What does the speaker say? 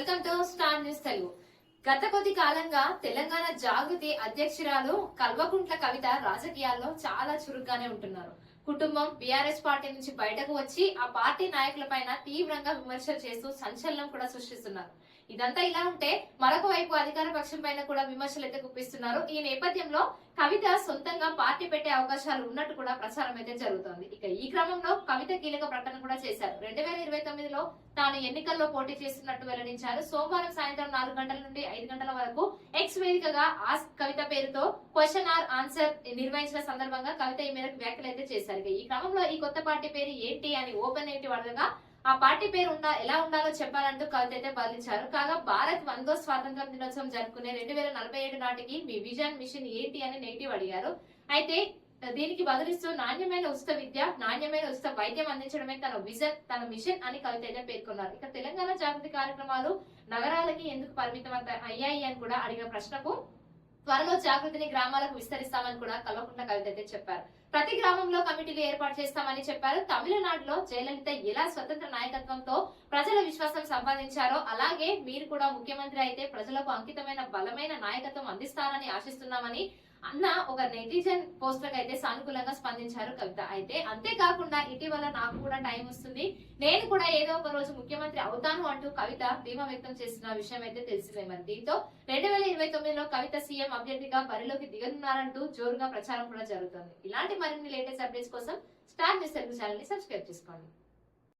Welcome to Star News Telugu. గత కొద్ది కాలంగా తెలంగాణ జాగృతి అధ్యక్షురాలు కల్వకుంట్ల కవిత రాజకీయాల్లో చాలా చురుగ్గానే ఉంటున్నారు. కుటుంబం బీఆర్ఎస్ పార్టీ నుంచి బయటకు వచ్చి ఆ పార్టీ నాయకులపైన తీవ్రంగా విమర్శలు చేస్తూ సంచలనం కూడా సృష్టిస్తున్నారు. ఇదంతా ఇలా ఉంటే మరొక వైపు అధికార పక్షం పైన కూడా విమర్శలు అయితే గుప్పిస్తున్నారు. ఈ నేపథ్యంలో కవిత సొంతంగా పార్టీ పెట్టే అవకాశాలు ఉన్నట్టు కూడా ప్రచారం అయితే జరుగుతోంది. ఇక ఈ క్రమంలో కవిత కీలక ప్రకటన కూడా చేశారు. రెండు వేల ఇరవై తొమ్మిదిలో తాను ఎన్నికల్లో పోటీ చేస్తున్నట్టు వెల్లడించారు. సోమవారం సాయంత్రం నాలుగు గంటల నుండి ఐదు గంటల వరకు ఎక్స్ వేదికగా ఆస్ కవిత పేరుతో క్వశ్చన్ ఆర్ ఆన్సర్ నిర్వహించిన సందర్భంగా కవిత ఈ మేరకు వ్యాఖ్యలు అయితే చేశారు. ఈ క్రమంలో ఈ కొత్త పార్టీ పేరు ఏంటి అని ఓపెన్ ఏంటి అడగగా ఆ పార్టీ పేరు ఉండా ఎలా ఉండాలో చెప్పాలంటూ కవిత అయితే బదిలించారు కాగా భారత్ వందో స్వాతంత్ర దినోత్సవం జరుపుకునే రెండు వేల నలభై ఏడు నాటికి మీ విజన్ మిషన్ ఏంటి అని నెగిటివ్ అడిగారు. అయితే దీనికి బదులిస్తూ నాణ్యమైన ఉచిత విద్య నాణ్యమైన ఉచిత వైద్యం అందించడమే తన విజన్ తన మిషన్ అని కవిత అయితే పేర్కొన్నారు. ఇక తెలంగాణ జాగృతి కార్యక్రమాలు నగరాలకి ఎందుకు పరిమితం అయ్యాయి అని కూడా అడిగిన ప్రశ్నకు త్వరలో జాగృతిని గ్రామాలకు విస్తరిస్తామని కూడా కల్వకుంట్ల కవిత అయితే చెప్పారు. ప్రతి గ్రామంలో కమిటీలు ఏర్పాటు చేస్తామని చెప్పారు. తమిళనాడులో జయలలిత ఎలా స్వతంత్ర నాయకత్వంతో ప్రజల విశ్వాసం సంపాదించారో అలాగే మీరు కూడా ముఖ్యమంత్రి అయితే ప్రజలకు అంకితమైన బలమైన నాయకత్వం అందిస్తారని ఆశిస్తున్నామని అన్న ఒక నెటిజన్ పోస్టర్ అయితే సానుకూలంగా స్పందించారు కవిత. అయితే అంతేకాకుండా ఇటీవల నాకు కూడా టైం వస్తుంది. నేను కూడా ఏదో ఒక రోజు ముఖ్యమంత్రి అవుతాను అంటూ కవిత ధీమా వ్యక్తం చేసిన విషయం అయితే తెలిసిందే మరి. దీంతో రెండు వేల ఇరవై తొమ్మిదిలో కవిత సీఎం అభ్యర్థిగా బరిలోకి దిగనున్నారంటూ జోరుగా ప్రచారం కూడా జరుగుతుంది. ఇలాంటి మరిన్ని లేటెస్ట్ అప్డేట్స్ కోసం స్టార్ న్యూస్ తెలుగు ఛానల్ని సబ్స్క్రైబ్ చేసుకోండి.